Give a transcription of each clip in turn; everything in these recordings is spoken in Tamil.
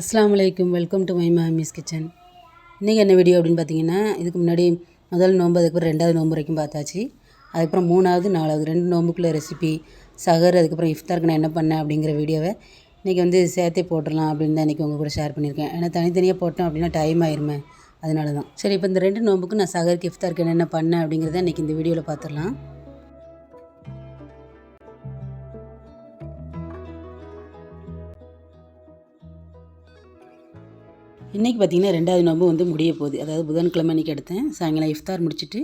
அஸ்லாம் அலைக்கும் welcome to my mommy's kitchen. இன்றைக்கி என்ன வீடியோ அப்படின்னு பார்த்தீங்கன்னா இதுக்கு முன்னாடி முதல் நோன்பு அதுக்கப்புறம் ரெண்டாவது நோன்பு வரைக்கும் பார்த்தாச்சு. அதுக்கப்புறம் மூணாவது நாலாவது ரெண்டு நோம்புக்குள்ள ரெசிபி சகர் அதுக்கப்புறம் இஃப்தாருக்கு நான் என்ன பண்ணேன் அப்படிங்கிற வீடியோவை இன்றைக்கி வந்து சேர்த்தே போட்டுடலாம் அப்படின்னு தான் இன்றைக்கி உங்கள் கூட ஷேர் பண்ணியிருக்கேன். ஏன்னா தனித்தனியாக போட்டோம் அப்படின்னா டைம் ஆயிருமே அதனால தான் சரி இப்போ இந்த ரெண்டு நோம்புக்கு நான் சகருக்கு இஃப்தாருக்கு என்னென்ன பண்ணேன் அப்படிங்கிறத இன்றைக்கி இந்த வீடியோவில் பார்த்துடலாம். இன்றைக்கி பார்த்திங்கன்னா ரெண்டாவது நோம்பு வந்து முடிய போகுது. அதாவது புதன்கிழமை அன்றைக்கி எடுத்தேன். சாயங்காலம் இஃப்தார் முடிச்சுட்டு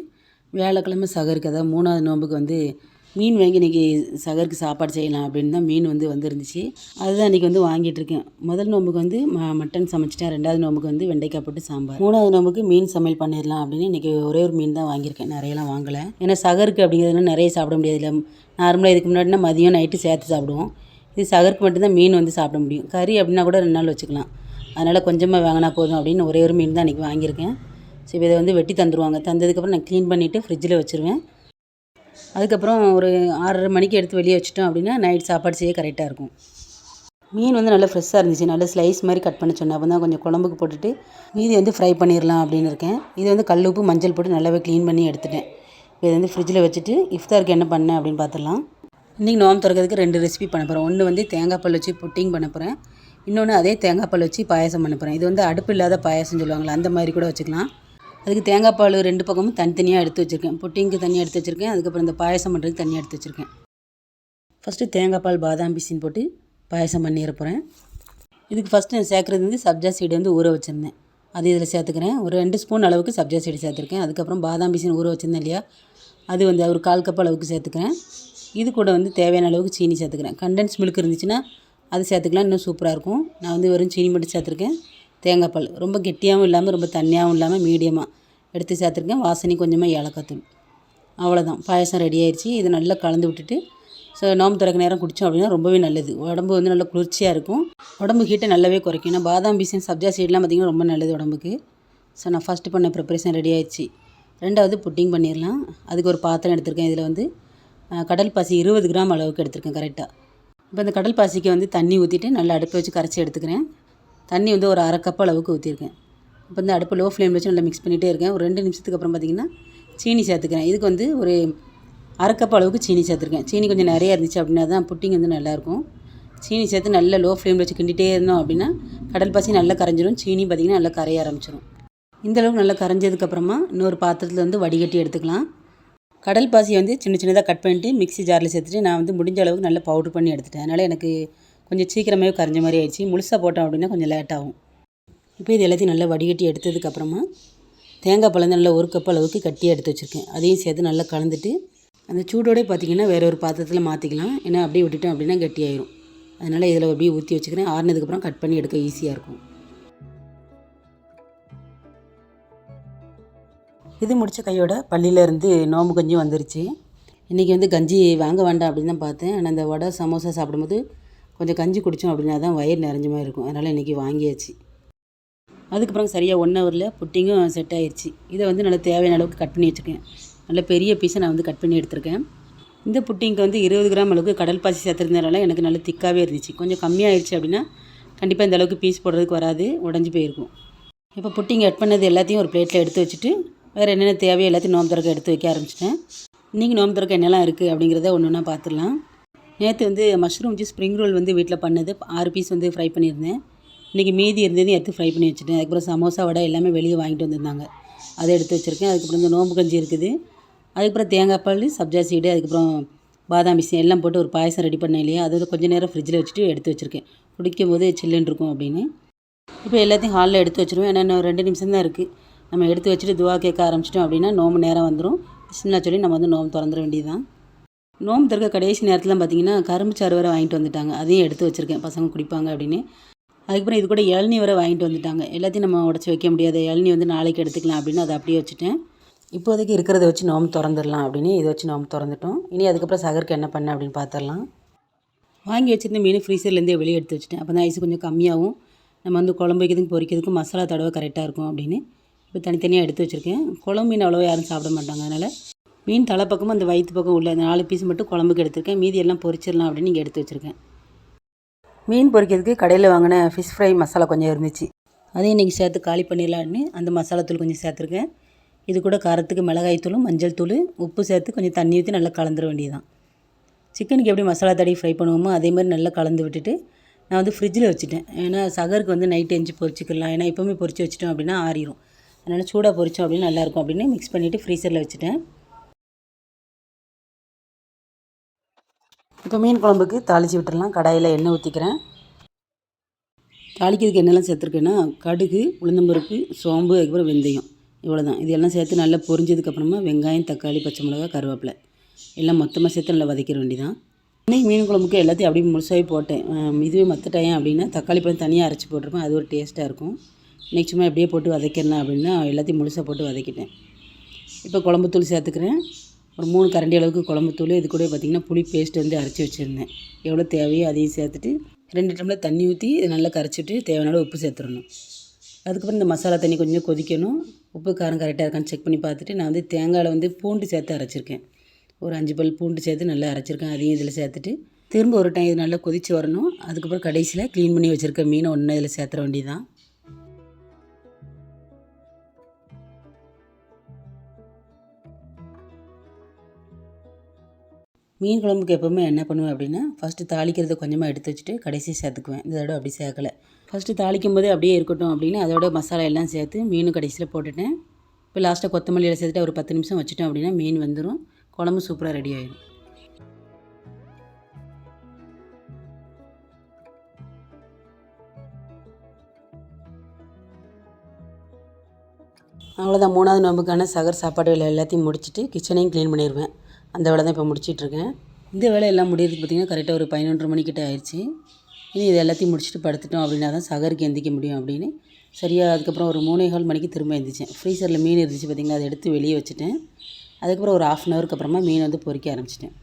வியாழக்கிழமை சகருக்கு அதாவது மூணாவது நோம்புக்கு வந்து மீன் வாங்கி இன்றைக்கி சகருக்கு சாப்பாடு செய்யலாம் அப்படின்னு தான் மீன் வந்து வந்துருந்துச்சு. அதுதான் இன்றைக்கி வந்து வாங்கிட்டு இருக்கேன். முதல் நோம்புக்கு வந்து ம மட்டன் சமைச்சிட்டேன். ரெண்டாவது நோம்புக்கு வந்து வெண்டைக்காய் போட்டு சாம்பார். மூணாவது நோம்புக்கு மீன் சமையல் பண்ணிடலாம் அப்படின்னு இன்றைக்கி ஒரே ஒரு மீன் தான் வாங்கியிருக்கேன். நிறையலாம் வாங்கலை. ஏன்னா சகருக்கு அப்படிங்கிறதுனா நிறைய சாப்பிட முடியாது. இல்லை நார்மலாக இதுக்கு முன்னாடினா மதியம் நைட்டு சேர்த்து சாப்பிடுவோம். இது சகருக்கு மட்டும்தான் மீன் வந்து சாப்பிட முடியும். கறி அப்படின்னா கூட ரெண்டு நாள் வச்சுக்கலாம். அதனால் கொஞ்சமாக வாங்கினா போதும் அப்படின்னு ஒரே ஒரு மீன் தான் இன்றைக்கி வாங்கியிருக்கேன். சரி இதை வந்து வெட்டி தந்துடுவாங்க தந்ததுக்கப்புறம் நான் க்ளீன் பண்ணிவிட்டு ஃப்ரிட்ஜில் வச்சுருவேன். அதுக்கப்புறம் ஒரு ஆறரை மணிக்கு எடுத்து வெளியே வச்சுட்டோம் அப்படின்னா நைட் சாப்பாடு செய்ய கரெக்டாக இருக்கும். மீன் வந்து நல்லா ஃப்ரெஷ்ஷாக இருந்துச்சு. நல்லா ஸ்லைஸ் மாதிரி கட் பண்ண சொன்னேன். அப்போ தான் கொஞ்சம் குழம்புக்கு போட்டுட்டு மீதி வந்து ஃப்ரை பண்ணிடலாம் அப்படின்னு இருக்கேன். இது வந்து கல் உப்பு மஞ்சள் போட்டு நல்லாவே க்ளீன் பண்ணி எடுத்துட்டேன். இதை வந்து ஃப்ரிட்ஜில் வச்சுட்டு இஃப்தாருக்கு என்ன பண்ணேன் அப்படின்னு பார்த்துடலாம். இன்றைக்கி நோம்பு திறக்கிறதுக்கு ரெண்டு ரெசிபி பண்ண போகிறேன் ஒன்று வந்து தேங்காய் பால் வச்சு புட்டிங் பண்ண போகிறேன் இன்னொன்று அதே தேங்காய் பால் வச்சு பாயசம் பண்ண போகிறேன் இது வந்து அடுப்பு இல்லாத பாயசம் சொல்லுவாங்களே அந்த மாதிரி கூட வச்சுக்கலாம். அதுக்கு தேங்காய் பால் ரெண்டு பக்கமும் தனித்தனியாக எடுத்து வச்சுருக்கேன். புட்டிங்க்கு தனியாக எடுத்து வச்சுருக்கேன். அதுக்கப்புறம் இந்த பாயசம் பண்ணுறதுக்கு தனியாக எடுத்து வச்சுருக்கேன். ஃபஸ்ட்டு தேங்காய் பால் பாதாம் பிசின் போட்டு பாயாசம் பண்ணிட போகிறேன் இதுக்கு ஃபஸ்ட்டு நான் சேர்க்குறது வந்து சப்ஜா சீடு வந்து ஊற வச்சுருந்தேன். அது இதில் சேர்த்துக்கிறேன். ஒரு ரெண்டு ஸ்பூன் அளவுக்கு சப்ஜா சீடு சேர்த்துருக்கேன். அதுக்கப்புறம் பாதாம் பிசின் ஊற வச்சுருந்தேன் இல்லையா? அது வந்து ஒரு கால் கப் அளவுக்கு சேர்த்துக்கிறேன். இது கூட வந்து தேவையான அளவுக்கு சீனி சேர்த்துக்கிறேன். கண்டென்ஸ் மில்க் இருந்துச்சுன்னா அது சேர்த்துக்கலாம் இன்னும் சூப்பராக இருக்கும். நான் வந்து வெறும் சீனி மட்டும் சேர்த்துருக்கேன். தேங்காய் பால் ரொம்ப கெட்டியாகவும் இல்லாமல் ரொம்ப தண்ணியாகவும் இல்லாமல் மீடியமாக எடுத்து சேர்த்துருக்கேன். வாசனை கொஞ்சமாக ஏலக்காய் அவ்வளோதான் பாயசம் ரெடி ஆயிடுச்சு இதை நல்லா கலந்து விட்டுட்டு ஸோ நோம்பு திறக்க நேரம் குடித்தோம் அப்படின்னா ரொம்பவே நல்லது. உடம்பு வந்து நல்லா குளிர்ச்சியாக இருக்கும். உடம்பு ஹீட்டை நல்லாவே குறைக்கும். ஏன்னா பாதாம் பீசன் சப்ஜா சீடெலாம் பார்த்திங்கன்னா ரொம்ப நல்லது உடம்புக்கு. ஸோ நான் ஃபஸ்ட்டு பண்ண ப்ரிப்பரேஷன் ரெடி ஆயிடுச்சு ரெண்டாவது புட்டிங் பண்ணிடலாம் அதுக்கு ஒரு பாத்திரம் எடுத்திருக்கேன். இதில் வந்து கடல் பாசி இருபது கிராம் அளவுக்கு எடுத்திருக்கேன் கரெக்டாக இப்போ இந்த கடல் பாசிக்கு வந்து தண்ணி ஊற்றிட்டு நல்லா அடுப்பை வச்சு கரைச்சி எடுத்துக்கிறேன். தண்ணி வந்து ஒரு அரை கப் அளவுக்கு ஊற்றிருக்கேன் இப்போ வந்து அடுப்பு லோ ஃப்ளேமில் வச்சு நல்லா மிக்ஸ் பண்ணிகிட்டே இருக்கேன். ஒரு ரெண்டு நிமிஷத்துக்கு அப்புறம் பார்த்திங்கன்னா சீனி சேர்த்துக்கிறேன். இதுக்கு வந்து ஒரு அரை கப் அளவுக்கு சீனி சேர்த்துருக்கேன். சீனி கொஞ்சம் நிறையா இருந்துச்சு அப்படின்னா தான் புட்டிங் வந்து நல்லாயிருக்கும். சீனி சேர்த்து நல்லா லோ ஃப்ளேமில் வச்சு கிண்டிகிட்டே இருந்தோம் அப்படின்னா கடல் பாசி நல்லா கரைஞ்சிரும். சீனி பார்த்திங்கன்னா நல்லா கரைய ஆரம்பிச்சிடும் இந்த அளவுக்கு நல்லா கரைஞ்சதுக்கப்புறமா இன்னொரு பாத்திரத்தில் வந்து வடிகட்டி எடுத்துக்கலாம். கடல் பாசியை வந்து சின்ன சின்னதாக கட் பண்ணிட்டு மிக்ஸி ஜாரில் சேர்த்துட்டு நான் வந்து முடிஞ்ச அளவுக்கு நல்லா பவுட்ரு பண்ணி எடுத்துட்டேன். அதனால் எனக்கு கொஞ்சம் சீக்கிரமே கரைஞ்ச மாதிரி ஆயிடுச்சு. முழுசாக போட்டோம் அப்படின்னா கொஞ்சம் லேட் ஆகும். இப்போ இது எல்லாத்தையும் நல்லா வடிகட்டி எடுத்ததுக்கப்புறமா தேங்காய் பழம் நல்லா ஒரு கப் அளவுக்கு கட்டியாக எடுத்து வச்சுருக்கேன். அதையும் சேர்த்து நல்லா கலந்துட்டு அந்த சூடோடே பார்த்தீங்கன்னா வேற ஒரு பாத்திரத்தில் மாற்றிக்கலாம் ஏன்னா அப்படியே விட்டுட்டோம் அப்படின்னா கட்டியாயிரும். அதனால் இதில் அப்படியே ஊற்றி வச்சுக்கிறேன். ஆறுனதுக்கப்புறம் கட் பண்ணி எடுக்க ஈஸியாக இருக்கும். இது முடித்த கையோட பள்ளியிலேருந்து நோம்பு கஞ்சி வந்துருச்சு. இன்றைக்கி வந்து கஞ்சி வாங்க வேண்டாம் அப்படின்னு தான் பார்த்தேன். ஆனால் அந்த வடை சமோசா சாப்பிடும்போது கொஞ்சம் கஞ்சி குடித்தோம் அப்படின்னா தான் வயிறு நிறைஞ்ச மாதிரி இருக்கும். அதனால் இன்றைக்கி வாங்கியாச்சு. அதுக்கப்புறம் சரியாக ஒன் ஹவரில் புட்டிங்கும் செட் ஆயிடுச்சு இதை வந்து நல்லா தேவையான அளவுக்கு கட் பண்ணி வச்சுருக்கேன். நல்ல பெரிய பீஸை நான் வந்து கட் பண்ணி எடுத்திருக்கேன். இந்த புட்டிங்க்கு வந்து இருபது கிராம் அளவுக்கு கடல் பாசி சேர்த்துருந்ததுனால எனக்கு நல்ல திக்காகவே இருந்துச்சு. கொஞ்சம் கம்மியாகிடுச்சு அப்படின்னா கண்டிப்பாக இந்த அளவுக்கு பீஸ் போடுறதுக்கு வராது உடஞ்சி போயிருக்கும். இப்போ புட்டிங் கட் பண்ணது எல்லாத்தையும் ஒரு பிளேட்டில் எடுத்து வச்சுட்டு வேறு என்னென்ன தேவையோ எல்லாத்தையும் நோம்பு திறக்க எடுத்து வைக்க ஆரம்பிச்சிட்டேன். இன்றைக்கி நோம்பு திறக்க என்னெல்லாம் இருக்குது அப்படிங்கிறத ஒன்று ஒன்றா பார்த்துடலாம் நேற்று வந்து மஷ்ரூம் வச்சு ஸ்ப்ரிங் ரோல் வந்து வீட்டில் பண்ணது. ஆறு பீஸ் வந்து ஃப்ரை பண்ணியிருந்தேன். இன்றைக்கி மீதி இருந்ததையும் எடுத்து ஃப்ரை பண்ணி வச்சுட்டேன். அதுக்கப்புறம் சமோசா வடை எல்லாமே வெளியே வாங்கிட்டு வந்திருந்தாங்க. அதை எடுத்து வச்சுருக்கேன். அதுக்கப்புறம் இந்த நோம்பு கஞ்சி இருக்குது. அதுக்கப்புறம் தேங்காய் பால் சப்ஜா சீடு அதுக்கப்புறம் பாதாம் பிசி எல்லாம் போட்டு ஒரு பாயசம் ரெடி பண்ணேன் இல்லையா? அது வந்து கொஞ்சம் நேரம் ஃப்ரிட்ஜில் வச்சுட்டு எடுத்து வச்சுருக்கேன். குடிக்கும் போது சில்லுன்னு இருக்கும் அப்படின்னு. இப்போ எல்லாத்தையும் ஹாலில் எடுத்து வச்சுருவேன். ஏன்னா இன்னும் ரெண்டு நிமிஷம் தான் இருக்குது நம்ம எடுத்து வச்சுட்டு துவா கேட்க ஆரம்பிச்சிட்டோம் அப்படின்னா நோம்பு நேரம் வந்துடும் சின்ன சொல்லி நம்ம வந்து நோம்பு திறந்துட வேண்டியதுதான். நோம்பு திறக்க கடைசி நேரத்தில் பார்த்தீங்கன்னா கரும்பு சாறு வரை வாங்கிட்டு வந்துட்டாங்க. அதையும் எடுத்து வச்சுருக்கேன். பசங்க குடிப்பாங்க அப்படின்னு. அதுக்கப்புறம் இது கூட இளநீ வரை வாங்கிட்டு வந்துட்டாங்க. எல்லாத்தையும் நம்ம உடச்சி வைக்க முடியாது. இளநீ வந்து நாளைக்கு எடுத்துக்கலாம் அப்படின்னு அதை அப்படியே வச்சுட்டேன். இப்போதைக்கு இருக்கிறத வச்சு நோம்பு திறந்துடலாம் அப்படின்னு இதை வச்சு நோம்பு திறந்துட்டோம். இனி அதுக்கப்புறம் சகருக்கு என்ன பண்ண அப்படின்னு பார்த்துடலாம் வாங்கி வச்சுருந்த மீன் ஃப்ரீசர்லேருந்தே வெளியே எடுத்து வச்சுட்டேன். அப்போ தான் ஐஸ் கொஞ்சம் கம்மியாகும் நம்ம வந்து குழம்பு வைக்கிறதுக்கும் பொரிக்கிறதுக்கும் மசாலா தடவை கரெக்டாக இருக்கும் அப்படின்னு. இப்போ தனித்தனியாக எடுத்து வச்சுருக்கேன். குழம்பு மீன் அவ்வளோவா யாரும் சாப்பிட மாட்டாங்க. அதனால் மீன் தலைப்பக்கமும் அந்த வயிற்று பக்கம் உள்ள அந்த நாலு பீஸ் மட்டும் குழம்புக்கு எடுத்திருக்கேன். மீதி எல்லாம் பொரிச்சிடலாம் அப்படின்னு இங்கே எடுத்து வச்சுருக்கேன். மீன் பொரிக்கிறதுக்கு கடையில் வாங்கின ஃபிஷ் ஃப்ரை மசாலா கொஞ்சம் இருந்துச்சு. அதையும் இன்றைக்கி சேர்த்து காலி பண்ணிடலான்னு அந்த மசாலா தூள் கொஞ்சம் சேர்த்துருக்கேன். இது கூட காரத்துக்கு மிளகாய் தூளும் மஞ்சள் தூள் உப்பு சேர்த்து கொஞ்சம் தண்ணி ஊற்றி நல்லா கலந்துட வேண்டியதுதான். சிக்கனுக்கு எப்படி மசாலா தடவி ஃப்ரை பண்ணுவோமோ அதே மாதிரி நல்லா கலந்து விட்டுட்டு நான் வந்து ஃப்ரிட்ஜில் வச்சுட்டேன். ஏன்னா சகருக்கு வந்து நைட் எஞ்சி பொரிச்சிக்கலாம். ஏன்னா எப்போவுமே பொரிச்சு வச்சிட்டோம் அப்படின்னா ஆறிடும் அதனால் சூடாக பொரிச்சோம் அப்படின்னு நல்லாயிருக்கும். அப்படின்னு மிக்ஸ் பண்ணிவிட்டு ஃப்ரீசரில் வச்சுட்டேன். இப்போ மீன் குழம்புக்கு தாளித்து விட்டுறலாம். கடாயில் எண்ணெய் ஊற்றிக்கிறேன் தாளிக்கிறதுக்கு என்னெல்லாம் சேர்த்துருக்கேன்னா கடுகு உளுந்தம்பருப்பு சோம்பு அதுக்கப்புறம் வெந்தயம். இவ்வளோ தான் இதெல்லாம் சேர்த்து நல்லா பொரிஞ்சதுக்கப்புறமா வெங்காயம் தக்காளி பச்சை மிளகா கருவேப்பிலை. எல்லாம் மொத்தமாக சேர்த்து நல்லா வதக்கிற வேண்டிதான். இன்னைக்கு மீன் குழம்புக்கு எல்லாத்தையும் அப்படியே முழுசாகவே போட்டேன். இதுவே மற்ற டைம் அப்படின்னா தக்காளி பழம் தனியாக அரைச்சி போட்டிருப்பேன். அது ஒரு டேஸ்ட்டாக இருக்கும். இன்னைக்கு சும்மா எப்படியே போட்டு வதக்கிறேன் அப்படின்னா எல்லாத்தையும் முழுசாக போட்டு வதக்கிட்டேன். இப்போ குழம்புத்தூள் சேர்த்துக்கிறேன். ஒரு மூணு கரண்டி அளவுக்கு குழம்புத்தூள் இது கூட பார்த்திங்கன்னா புளி பேஸ்ட் வந்து அரைச்சி வச்சுருந்தேன். எவ்வளோ தேவையோ அதையும் சேர்த்துட்டு ரெண்டு டம்ளர் தண்ணி ஊற்றி இதை நல்லா கரைச்சிட்டு தேவையான உப்பு சேர்த்துடணும். அதுக்கப்புறம் இந்த மசாலா தண்ணி கொஞ்சம் கொதிக்கணும். உப்பு காரம் கரெக்டாக இருக்கான்னு செக் பண்ணி பார்த்துட்டு நான் வந்து தேங்காயில் வந்து பூண்டு சேர்த்து அரைச்சிருக்கேன். ஒரு அஞ்சு பல் பூண்டு சேர்த்து நல்லா அரைச்சிருக்கேன். அதையும் இதில் சேர்த்துட்டு திரும்ப ஒரு டைம் இது நல்லா கொதித்து வரணும். அதுக்கப்புறம் கடைசியில் க்ளீன் பண்ணி வச்சுருக்க மீனை ஒன்று இதில் சேர்த்துற வேண்டியதான் மீன் குழம்புக்கு எப்போவுமே என்ன பண்ணுவேன் அப்படின்னா ஃபஸ்ட்டு தாளிக்கிறத கொஞ்சமாக எடுத்து வச்சுட்டு கடைசி சேர்த்துக்குவேன். இதோட அப்படி சேர்க்கலை. ஃபஸ்ட்டு தாளிக்கும் போதே அப்படியே இருக்கட்டும் அப்படின்னு அதோட மசாலா எல்லாம் சேர்த்து மீனும் கடைசியில் போட்டுட்டேன். இப்போ லாஸ்ட்டாக கொத்தமல்லியில் சேர்த்துட்டு ஒரு பத்து நிமிஷம் வச்சுட்டோம் அப்படின்னா மீன் வந்துடும் குழம்பு சூப்பராக ரெடி ஆயிடும். அவ்வளோதான் மூணாவது நோம்புக்கான சகர் சாப்பாடு எல்லாத்தையும் முடிச்சுட்டு கிச்சனையும் க்ளீன் பண்ணிடுவேன் அந்த வேலை தான் இப்போ முடிச்சிட்ருக்கேன். இந்த வேலை எல்லாம் முடியறதுக்கு பார்த்திங்கன்னா கரெக்டாக ஒரு பதினொன்று மணிக்கிட்ட ஆயிடுச்சு. இனி இது எல்லாத்தையும் முடிச்சுட்டு படுத்துட்டோம் அப்படின்னா தான் சகருக்கு எந்திரிக்க முடியும் அப்படின்னு. சரியாக அதுக்கப்புறம் ஒரு மூணே கால் மணிக்கு திரும்ப எழுந்திரிச்சேன் ஃப்ரீசரில் மீன் இருந்துச்சு பார்த்திங்களா அதை எடுத்து வெளியே வச்சுட்டேன். அதுக்கப்புறம் ஒரு ஆஃப் அன் ஹவருக்கு அப்புறமா மீன் வந்து பொறிக்க ஆரம்பிச்சிட்டேன்.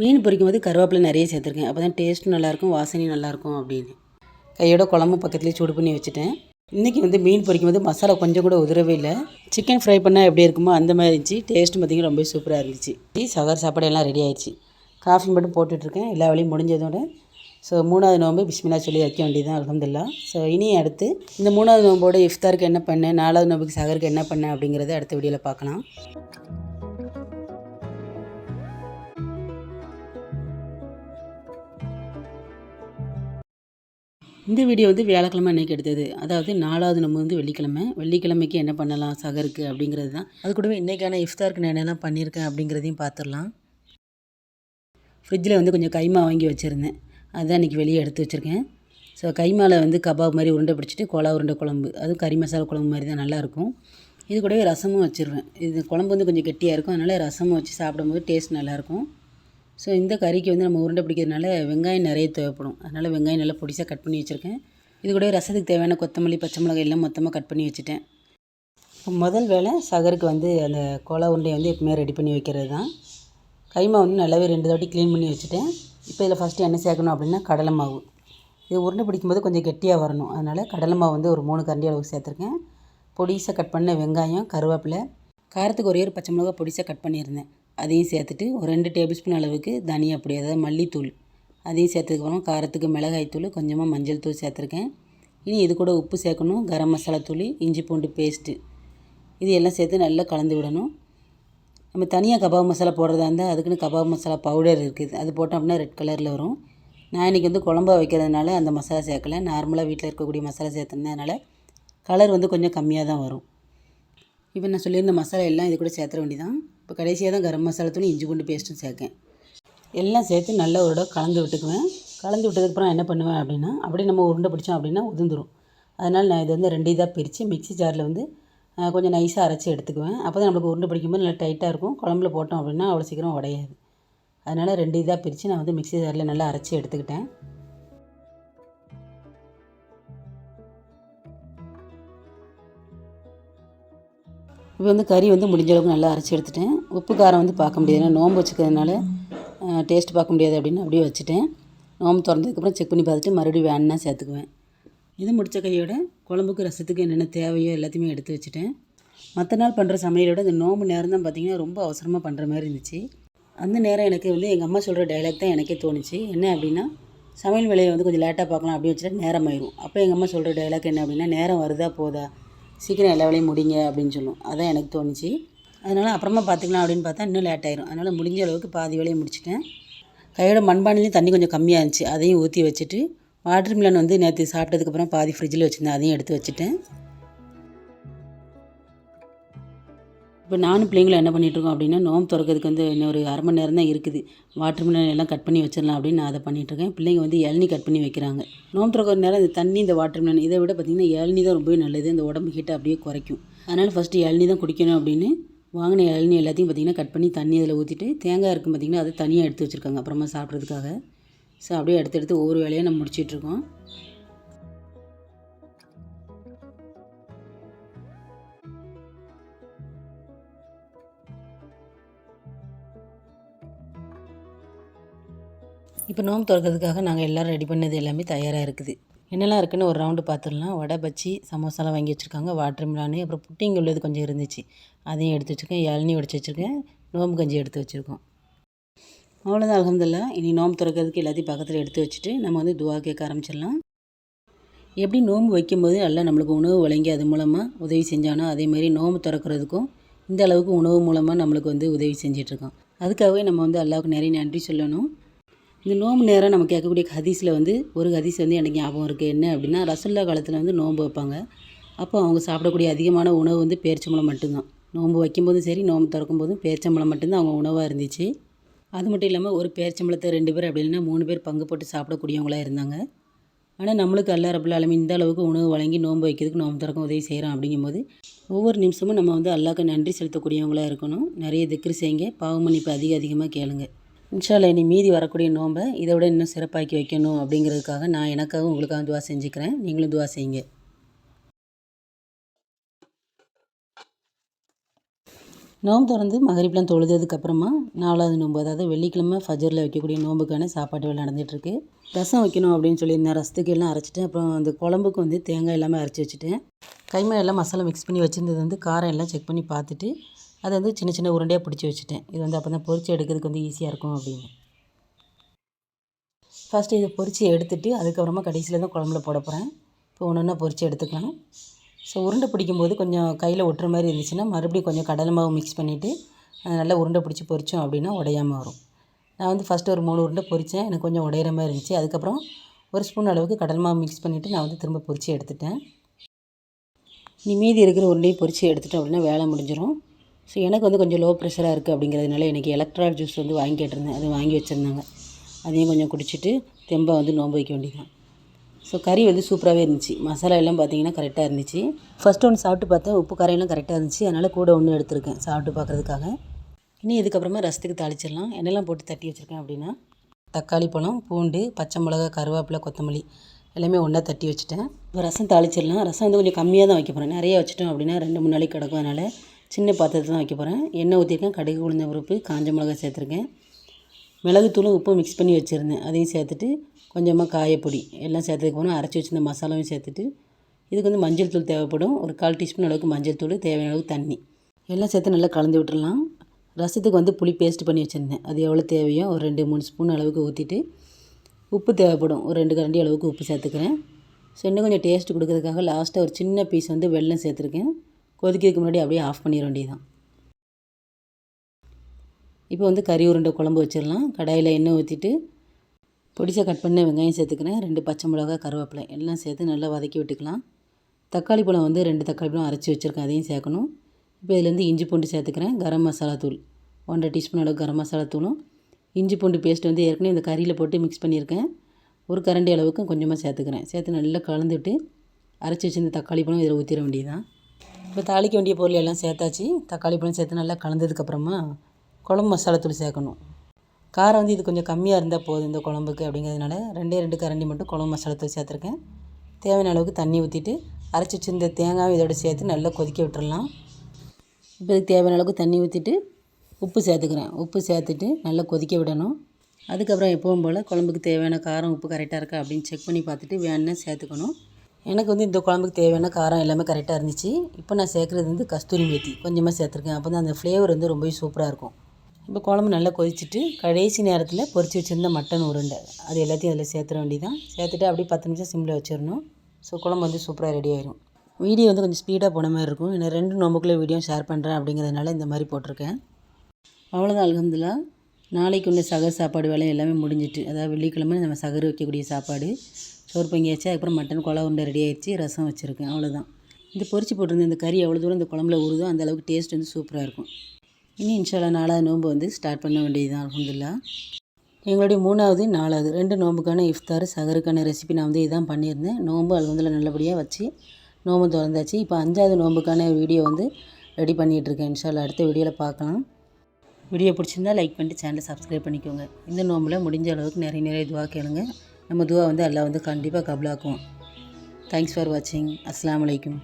மீன் பொறிக்கும் போது கருவேப்பிலை நிறைய சேர்த்துருக்கேன். அப்போ தான் டேஸ்ட்டும் நல்லாயிருக்கும் வாசனையும் நல்லாயிருக்கும் அப்படின்னு. கையோட குழம்பு பக்கத்துலேயே சூடு பண்ணி வச்சுட்டேன். இன்றைக்கி வந்து மீன் பொரிக்கும் போது மசாலா கொஞ்சம் கூட உதறவே இல்லை. சிக்கன் ஃப்ரை பண்ணால் எப்படி இருக்குமோ அந்த மாதிரி இருந்துச்சு. டேஸ்ட் பார்த்திங்கன்னா ரொம்ப சூப்பராக இருந்துச்சு. டீ சகர் சாப்பாடு எல்லாம் ரெடி ஆயிடுச்சு. காஃபி மட்டும் போட்டுட்ருக்கேன். எல்லா வேலையும் முடிஞ்சதோட. ஸோ மூணாவது நோம்பு பிஸ்மில்லா சொல்லி வைக்க வேண்டியதான் அலமதுல்லா ஸோ இனி அடுத்து இந்த மூணாவது நோம்போட இஃப்தாருக்கு என்ன பண்ணேன் நாலாவது நோம்புக்கு சகருக்கு என்ன பண்ணேன் அப்படிங்கிறத அடுத்த வீடியோவில் பார்க்கலாம். இந்த வீடியோ வந்து வியாழக்கிழமை அன்னைக்கு எடுத்தது. அதாவது நாலாவது நம்ம வந்து வெள்ளிக்கிழமை. வெள்ளிக்கிழமைக்கு என்ன பண்ணலாம் சகருக்கு அப்படிங்கிறது தான். அது கூடவே இன்றைக்கான இஃப்தாருக்கு நான் என்னெல்லாம் பண்ணியிருக்கேன் அப்படிங்கிறதையும் பார்த்துடலாம். ஃப்ரிட்ஜில் வந்து கொஞ்சம் கைமா வாங்கி வச்சுருந்தேன். அதுதான் இன்றைக்கி வெளியே எடுத்து வச்சுருக்கேன். ஸோ கைமாவில் வந்து கபாப் மாதிரி உருண்டை பிடிச்சிட்டு கோலா உருண்டை குழம்பு. அதுவும் கறி மசாலா குழம்பு மாதிரி தான் நல்லாயிருக்கும். இது கூடவே ரசமும் வச்சுருவேன். இது குழம்பு வந்து கொஞ்சம் கெட்டியாக இருக்கும். அதனால் ரசமும் வச்சு சாப்பிடும்போது டேஸ்ட் நல்லாயிருக்கும். ஸோ இந்த கறிக்கு வந்து நம்ம உருண்டை பிடிக்கிறதுனால வெங்காயம் நிறைய தேவைப்படும். அதனால் வெங்காயம் நல்லா பொடிசாக கட் பண்ணி வச்சுருக்கேன். இது கூட ரசத்துக்கு தேவையான கொத்தமல்லி பச்சை மிளகாய் எல்லாம் மொத்தமாக கட் பண்ணி வச்சுட்டேன். இப்போ முதல் வேலை சகருக்கு வந்து அந்த கோலா உருண்டையை வந்து எப்பவுமே ரெடி பண்ணி வைக்கிறது தான் கைமா வந்து நல்லாவே ரெண்டு தாட்டி க்ளீன் பண்ணி வச்சுட்டேன். இப்போ இதில் ஃபஸ்ட்டு என்ன சேர்க்கணும் அப்படின்னா கடலை மாவு. இது உருண்டை பிடிக்கும்போது கொஞ்சம் கெட்டியாக வரணும். அதனால் கடலை மாவு வந்து ஒரு மூணு கரண்டி அளவுக்கு சேர்த்துருக்கேன். பொடிசாக கட் பண்ண வெங்காயம் கருவேப்பிலை காரத்துக்கு ஒரே ஒரு பச்சை மிளகா பொடிசாக கட் பண்ணியிருந்தேன். அதையும் சேர்த்துட்டு ஒரு ரெண்டு டேபிள் ஸ்பூன் அளவுக்கு தனியாக பொடி அதாவது மல்லித்தூள். அதையும் சேர்த்ததுக்கப்புறம் காரத்துக்கு மிளகாய் தூள் கொஞ்சமாக மஞ்சள் தூள் சேர்த்துருக்கேன். இனி இது கூட உப்பு சேர்க்கணும் கரம் மசாலா தூள் இஞ்சி பூண்டு பேஸ்ட்டு. இது எல்லாம் சேர்த்து நல்லா கலந்து விடணும். நம்ம தனியாக கபாப் மசாலா போடுறதா இருந்தால் அதுக்குன்னு கபாப் மசாலா பவுடர் இருக்குது. அது போட்டோம் அப்படின்னா ரெட் கலரில் வரும். நான் இன்றைக்கி வந்து குழம்பா வைக்கிறதுனால அந்த மசாலா சேர்க்கல. நார்மலாக வீட்டில் இருக்கக்கூடிய மசாலா சேர்த்துனதுனால கலர் வந்து கொஞ்சம் கம்மியாக தான் வரும். இப்போ நான் சொல்லியிருந்த மசாலா எல்லாம் இது கூட சேர்த்துற வேண்டியதான் இப்போ கடைசியாக தான் கரம் மசாலா தூணி இஞ்சி பூண்டு பேஸ்ட்டும் சேர்க்கேன். எல்லாம் சேர்த்து நல்லா ஒரு தடவை கலந்து விட்டுக்குவேன். கலந்து விட்டதுக்கப்புறம் என்ன பண்ணுவேன் அப்படின்னா அப்படியே நம்ம உருண்டை பிடிச்சோம் அப்படின்னா உதிர்ந்துரும். அதனால் நான் இது வந்து ரெண்டு இதாக பிரித்து மிக்ஸி ஜாரில் வந்து கொஞ்சம் நைஸாக அரைச்சி எடுத்துக்குவேன். அப்போ தான் நம்மளுக்கு உருண்டை பிடிக்கும்போது நல்லா டைட்டாக இருக்கும். குழம்புல போட்டோம் அப்படின்னா அவ்வளோ சீக்கிரம் உடையாது. அதனால் ரெண்டு இதாக பிரித்து நான் வந்து மிக்ஸி ஜாரில் நல்லா அரைச்சி எடுத்துக்கிட்டேன். இப்போ வந்து கறி வந்து முடிஞ்ச அளவுக்கு நல்லா அரைச்சி எடுத்துட்டேன். உப்பு காரம் வந்து பார்க்க முடியாது. ஏன்னா நோம்பு வச்சுக்கிறதுனால டேஸ்ட் பார்க்க முடியாது அப்படின்னு அப்படியே வச்சுட்டேன். நோம்பு திறந்ததுக்கப்புறம் செக் பண்ணி பார்த்துட்டு மறுபடியும் வேணுன்னா சேர்த்துக்குவேன். இது முடித்த கையோட குழம்புக்கு ரசத்துக்கு என்னென்ன தேவையோ எல்லாத்தையுமே எடுத்து வச்சுட்டேன். மற்ற நாள் பண்ணுற சமையலோட இந்த நோம்பு நேரம் தான் பார்த்திங்கன்னா ரொம்ப அவசரமாக பண்ணுற மாதிரி இருந்துச்சு. அந்த நேரம் எனக்கு வந்து எங்கள் அம்மா சொல்கிற டைலாக் தான் எனக்கே தோணுச்சு. என்ன அப்படின்னா சமையல் வேலையை வந்து கொஞ்சம் லேட்டாக பார்க்கலாம் அப்படின்னு வச்சுட்டா நேரம் ஆயிரும். அப்போ எங்கள் அம்மா சொல்கிற டைலாக் என்ன அப்படின்னா நேரம் வருதா போதா? சீக்கிரம் எல்லா வேலையும் முடிங்க அப்படின்னு சொல்லும். அதான் எனக்கு தோணுச்சு. அதனால் அப்புறமா பார்த்துக்கலாம் அப்படின்னு பார்த்தா இன்னும் லேட் ஆயிரும். அதனால் முடிஞ்ச அளவுக்கு பாதி வேலையை முடிச்சிட்டேன். கையோட மண்பானையிலையும் தண்ணி கொஞ்சம் கம்மியாக இருந்துச்சு. அதையும் ஊற்றி வச்சுட்டு வாட்டர் மிலன் வந்து நேற்று சாப்பிட்டதுக்கப்புறம் பாதி ஃப்ரிட்ஜில் வச்சுருந்தேன். அதையும் எடுத்து வச்சுட்டேன். இப்போ நானும் பிள்ளைங்களும் என்ன பண்ணிகிட்ருக்கோம் அப்படின்னா நோம்பு திறக்கிறதுக்கு வந்து இன்னும் ஒரு அரை மணி நேரம் தான் இருக்குது. வாட்டர் மிலன் எல்லாம் கட் பண்ணி வச்சிடலாம் அப்படின்னு நான் அதை பண்ணிகிட்ருக்கேன் பிள்ளைங்க வந்து இளநி கட் பண்ணி வைக்கிறாங்க. நோம்பு திறக்கிற நேரம் இந்த தண்ணி இந்த வாட்டர் மிலன் இதை விட பார்த்திங்கன்னா இளநி தான் ரொம்பவே நல்லது. இந்த உடம்பு ஹீட்டை அப்படியே குறைக்கும். அதனால் ஃபஸ்ட்டு இளநீ தான் குடிக்கணும் அப்படின்னு வாங்கின இளநி எல்லாத்தையும் பார்த்திங்கன்னா கட் பண்ணி தண்ணி அதில் ஊற்றிட்டு தேங்காய் இருக்கும் பார்த்திங்கன்னா அதை தனியாக எடுத்து வச்சுருக்காங்க. அப்புறமா சாப்பிட்றதுக்காக. ஸோ அப்படியே எடுத்து எடுத்து ஒவ்வொரு வேலையாக நம்ம முடிச்சிட்ருக்கோம் இப்போ நோம்பு திறக்கிறதுக்காக நாங்கள் எல்லோரும் ரெடி பண்ணது எல்லாமே தயாராக இருக்குது. என்னெல்லாம் இருக்குன்னு ஒரு ரவுண்டு பார்த்துடலாம் வடை பச்சி சமோசாலாம் வாங்கி வச்சுருக்காங்க. வாட்டர் மிலானு அப்புறம் புட்டிங் உள்ளது கொஞ்சம் இருந்துச்சு. அதையும் எடுத்து வச்சுருக்கேன். இளநீ உடச்சி வச்சுருக்கேன். நோம்பு கஞ்சி எடுத்து வச்சுருக்கோம். அவ்வளோதான் அலமதுல்லா இனி நோம்பு திறக்கிறதுக்கு எல்லாத்தையும் பக்கத்தில் எடுத்து வச்சுட்டு நம்ம வந்து துவா கேட்க ஆரம்பிச்சிடலாம். எப்படி நோம்பு வைக்கும்போது எல்லாம் நம்மளுக்கு உணவு வழங்கி அது மூலமாக உதவி செஞ்சானோ அதேமாரி நோம்பு திறக்கிறதுக்கும் இந்த அளவுக்கு உணவு மூலமாக நம்மளுக்கு வந்து உதவி செஞ்சிட்ருக்கோம் அதுக்காகவே நம்ம வந்து அல்லாவுக்கு நிறைய நன்றி சொல்லணும். இந்த நோம்பு நேரம் நம்ம கேட்கக்கூடிய ஹதீஸில் வந்து ஒரு ஹதீஸ் வந்து எனக்கு ஞாபகம் இருக்குது என்ன அப்படின்னா ரசுல்லா காலத்தில் வந்து நோன்பு வைப்பாங்க. அப்போ அவங்க சாப்பிடக்கூடிய அதிகமான உணவு வந்து பேரிச்சம்பளம் மட்டும்தான். நோன்பு வைக்கும்போதும் சரி நோன்பு திறக்கும்போதும் பேரிச்சம்பளம் மட்டும்தான் அவங்க உணவாக இருந்துச்சு. அது மட்டும் இல்லாமல் ஒரு பேரிச்சம்பளத்தை ரெண்டு பேர் அப்படி இல்லைன்னா மூணு பேர் பங்கு போட்டு சாப்பிடக்கூடியவங்களாக இருந்தாங்க. ஆனால் நம்மளுக்கு அல்லா ரபுல் இந்த அளவுக்கு உணவு வழங்கி நோன்பு வைக்கிறதுக்கு நோன்பு திறக்க உதவி செய்கிறோம் அப்படிங்கும்போது ஒவ்வொரு நிமிஷமும் நம்ம வந்து அல்லாக்கு நன்றி செலுத்தக்கூடியவங்களாக இருக்கணும். நிறைய திக்ரு செய்யுங்க. பாவமன்னிப்பு அதிக அதிகமாக கேளுங்கள் இன்ஷால்ல இனி மீதி வரக்கூடிய நோன்பை இதை விட இன்னும் சிறப்பாக்கி வைக்கணும் அப்படிங்கிறதுக்காக நான் எனக்காக உங்களுக்காக துவா செஞ்சுக்கிறேன். நீங்களும் துவா செய்யுங்க. நோம்பு திறந்து மகரிப்லாம் தொழுததுக்கப்புறமா நாலாவது நோம்பு அதாவது வெள்ளிக்கிழமை ஃபஜரில் வைக்கக்கூடிய நோம்புக்கான சாப்பாட்டு வேலை நடந்துகிட்ருக்கு. ரசம் வைக்கணும் அப்படின்னு சொல்லியிருந்தேன். ரசத்துக்கு எல்லாம் அரைச்சிட்டேன். அப்புறம் அந்த குழம்புக்கு வந்து தேங்காய் எல்லாமே அரைச்சி வச்சுட்டேன். கைமா எல்லாம் மசாலா மிக்ஸ் பண்ணி வச்சுருந்தது வந்து காரம் எல்லாம் செக் பண்ணி பார்த்துட்டு அதை வந்து சின்ன சின்ன உருண்டையாக பிடிச்சி வச்சுட்டேன். இது வந்து அப்போ தான் பொரிச்சு எடுக்கிறதுக்கு வந்து ஈஸியாக இருக்கும் அப்படின்னு. ஃபஸ்ட்டு இதை பொரித்து எடுத்துகிட்டு அதுக்கப்புறமா கடைசியில் தான் குழம்புல போட போகிறேன் இப்போ ஒன்று ஒன்றா பொரித்து எடுத்துக்கலாம். ஸோ உருண்டை பிடிக்கும்போது கொஞ்சம் கையில் ஒட்டுற மாதிரி இருந்துச்சுன்னா மறுபடியும் கொஞ்சம் கடலை மாவு மிக்ஸ் பண்ணிவிட்டு நல்லா உருண்டை பிடிச்சி பொரித்தோம் அப்படின்னா உடையாமல் வரும். நான் வந்து ஃபஸ்ட்டு ஒரு மூணு உருண்டை பொரித்தேன் எனக்கு கொஞ்சம் உடையிற மாதிரி இருந்துச்சு. அதுக்கப்புறம் ஒரு ஸ்பூன் அளவுக்கு கடல் மாவு மிக்ஸ் பண்ணிவிட்டு நான் வந்து திரும்ப பொரித்து எடுத்துட்டேன். நீ மீதி இருக்கிற உருண்டையும் பொரித்து எடுத்துட்டோம் அப்படின்னா வேலை முடிஞ்சிடும் ஸோ எனக்கு வந்து கொஞ்சம் லோ ப்ரெஷராக இருக்குது அப்படிங்கிறதுனால எனக்கு எலக்ட்ரால் ஜூஸ் வந்து வாங்கி கேட்டிருந்தேன். அது வாங்கி வச்சுருந்தாங்க. அதையும் கொஞ்சம் குடிச்சிட்டு தெம்பை வந்து நோன்பு வைக்க வேண்டியதான் ஸோ கறி வந்து சூப்பராகவே இருந்துச்சு. மசாலா எல்லாம் பார்த்தீங்கன்னா கரெக்டாக இருந்துச்சு. ஃபஸ்ட்டு ஒன்று சாப்பிட்டு பார்த்தேன். உப்பு கரையெல்லாம் கரெக்டாக இருந்துச்சு. அதனால் கூட ஒன்று எடுத்திருக்கேன் சாப்பிட்டு பார்க்குறதுக்காக. இனி இதுக்கப்புறமா ரசத்துக்கு தாளிச்சிடலாம். என்னெல்லாம் போட்டு தட்டி வச்சுருக்கேன் அப்படின்னா. தக்காளி பழம் பூண்டு பச்சை மிளகா கருவேப்பிலை கொத்தமல்லி எல்லாமே ஒன்றா தட்டி வச்சுட்டேன். இப்போ ரசம் தாளிச்சிடலாம். ரசம் வந்து கொஞ்சம் கம்மியாக தான் வைக்க போகிறேன் நிறைய வச்சுட்டோம் அப்படின்னா ரெண்டு மூணு நாளைக்கு கிடக்கும் அதனால். சின்ன பாத்திரத்தில் தான் வைக்க போகிறேன் எண்ணெய் ஊற்றிருக்கேன் கடுகு உளுந்த பருப்பு காஞ்ச மிளகா சேர்த்துருக்கேன். மிளகுத்தூளும் உப்பும் மிக்ஸ் பண்ணி வச்சுருந்தேன். அதையும் சேர்த்துட்டு கொஞ்சமாக காயப்பொடி எல்லாம் சேர்த்ததுக்கு போனால் அரைச்சி வச்சிருந்த மசாலாவும் சேர்த்துட்டு இதுக்கு வந்து மஞ்சள் தூள் தேவைப்படும். ஒரு கால் டீஸ்பூன் அளவுக்கு மஞ்சள் தூள் தேவையான அளவுக்கு தண்ணி. எல்லாம் சேர்த்து நல்லா கலந்து விட்டுடலாம். ரசத்துக்கு வந்து புளி பேஸ்ட் பண்ணி வச்சுருந்தேன். அது எவ்வளோ தேவையோ ஒரு ரெண்டு மூணு ஸ்பூன் அளவுக்கு ஊற்றிட்டு உப்பு தேவைப்படும். ஒரு ரெண்டு கரண்டி அளவுக்கு உப்பு சேர்த்துக்கிறேன். ஸோ இன்னும் கொஞ்சம் டேஸ்ட் கொடுக்கறதுக்காக லாஸ்ட்டாக ஒரு சின்ன பீஸ் வந்து வெள்ளம் சேர்த்துருக்கேன். கொதிக்கிறதுக்கு முன்னாடி அப்படியே ஆஃப் பண்ணிட வேண்டியதான் இப்போ வந்து கறி உருண்டை குழம்பு வச்சிடலாம். கடாயில் எண்ணெய் ஊற்றிட்டு பொடிசாக கட் பண்ண வெங்காயம் சேர்த்துக்கிறேன். ரெண்டு பச்சை மிளகா கருவேப்பிலை எல்லாம் சேர்த்து நல்லா வதக்கி விட்டுக்கலாம். தக்காளி பழம் வந்து ரெண்டு தக்காளி பழம் அரைச்சி வச்சுருக்கேன். அதையும் சேர்க்கணும். இப்போ இதுலேருந்து இஞ்சி பூண்டு சேர்த்துக்கிறேன். கரம் மசாலா தூள் ஒன்றரை டீஸ்பூன் அளவு கரம் மசாலா தூளும். இஞ்சி பூண்டு பேஸ்ட் வந்து ஏற்கனவே இந்த கறியில் போட்டு மிக்ஸ் பண்ணியிருக்கேன். ஒரு கரண்டி அளவுக்கு கொஞ்சமாக சேர்த்துக்கிறேன். சேர்த்து நல்லா கலந்துட்டு அரைச்சி வச்சுருந்த தக்காளி பழம் இதில் ஊற்றிட வேண்டியதுதான். இப்போ தாளிக்க வேண்டிய பொருள் எல்லாம் சேர்த்தாச்சு. தக்காளி பழம் சேர்த்து நல்லா கலந்ததுக்கப்புறமா குழம்பு மசாலா தூள் சேர்க்கணும். காரம் வந்து இது கொஞ்சம் கம்மியாக இருந்தால் போதும் இந்த குழம்புக்கு அப்படிங்கிறதுனால ரெண்டே ரெண்டு கரண்டி மட்டும் குழம்பு மசாலா தூள் சேர்த்துருக்கேன். தேவையான அளவுக்கு தண்ணி ஊற்றிட்டு அரைச்சி வச்சிருந்த தேங்காயும் இதோட சேர்த்து நல்லா கொதிக்க விட்டுறலாம். இப்போ இதுக்கு தேவையான அளவுக்கு தண்ணி ஊற்றிட்டு உப்பு சேர்த்துக்கிறேன். உப்பு சேர்த்துட்டு நல்லா கொதிக்க விடணும். அதுக்கப்புறம் எப்பவும் போல் குழம்புக்கு தேவையான காரம் உப்பு கரெக்டாக இருக்கா அப்படின்னு செக் பண்ணி பார்த்துட்டு வேணுன்னா சேர்த்துக்கணும். எனக்கு வந்து இந்த குழம்புக்கு தேவையான காரம் எல்லாமே கரெக்டாக இருந்துச்சு. இப்போ நான் சேர்க்குறது வந்து கஸ்தூரி மேத்தி. கொஞ்சமாக சேர்த்துருக்கேன். அப்போ தான் அந்த ஃப்ளேவர் வந்து ரொம்பவே சூப்பராக இருக்கும். இப்போ குழம்பு நல்லா கொதிச்சுட்டு கடைசி நேரத்தில் பொறிச்சு வச்சுருந்த மட்டன் உருண்டை. அது எல்லாத்தையும் அதில் சேர்த்துற வேண்டியதான் சேர்த்துட்டு அப்படியே பத்து நிமிஷம் சிம்மில் வச்சிடணும். ஸோ குழம்பு வந்து சூப்பராக ரெடி ஆயிரும். வீடியோ வந்து கொஞ்சம் ஸ்பீடாக போன மாதிரி இருக்கும். ஏன்னா ரெண்டு நோம்புக்குள்ளே வீடியோ ஷேர் பண்ணுறேன் அப்படிங்கிறதுனால இந்த மாதிரி போட்டிருக்கேன். அவ்வளோதான் அலகம்துல்லா நாளைக்கு உள்ள சகர் சாப்பாடு வேலை எல்லாமே முடிஞ்சிட்டு அதாவது வெள்ளிக்கிழமை நம்ம சகர் வைக்கக்கூடிய சாப்பாடு. சோறு பொங்கியாச்சு அதுக்கப்புறம் மட்டன் குழா உருண்டை ரெடி ஆகிடுச்சு ரசம் வச்சுருக்கேன் அவ்வளோதான் இந்த பொரிச்சு போட்டிருந்த இந்த கறி எவ்வளோ தூரம் இந்த குழம்புல ஊறுதோ அந்த அளவுக்கு டேஸ்ட் வந்து சூப்பராக இருக்கும். இனி இன்ஷால்லா நாலாவது நோன்பு வந்து ஸ்டார்ட் பண்ண வேண்டியது தான் அலமதுல்லா எங்களுடைய மூணாவது நாலாவது ரெண்டு நோம்புக்கான இஃப்தார் சகருக்கான ரெசிபி நான் வந்து இதான் பண்ணியிருந்தேன். நோம்பு அலமதுல்லா நல்லபடியாக வச்சு நோம்பு திறந்தாச்சு. இப்போ அஞ்சாவது நோம்புக்கான வீடியோ வந்து ரெடி பண்ணிகிட்ருக்கேன். இன்ஷால்லா அடுத்த வீடியோவில் பார்க்கலாம். வீடியோ பிடிச்சிருந்தா லைக் பண்ணிட்டு சேனலை சப்ஸ்கிரைப் பண்ணிக்கோங்க. இந்த நோம்பில் முடிஞ்ச அளவுக்கு நிறைய நிறைய இதுவாக கேளுங்கள் நம்ம துவா வந்து எல்லாம் வந்து கண்டிப்பாக கபலாக்குவோம் தேங்க்ஸ் ஃபார் வாட்சிங் அஸ்லாம் அலைக்கும்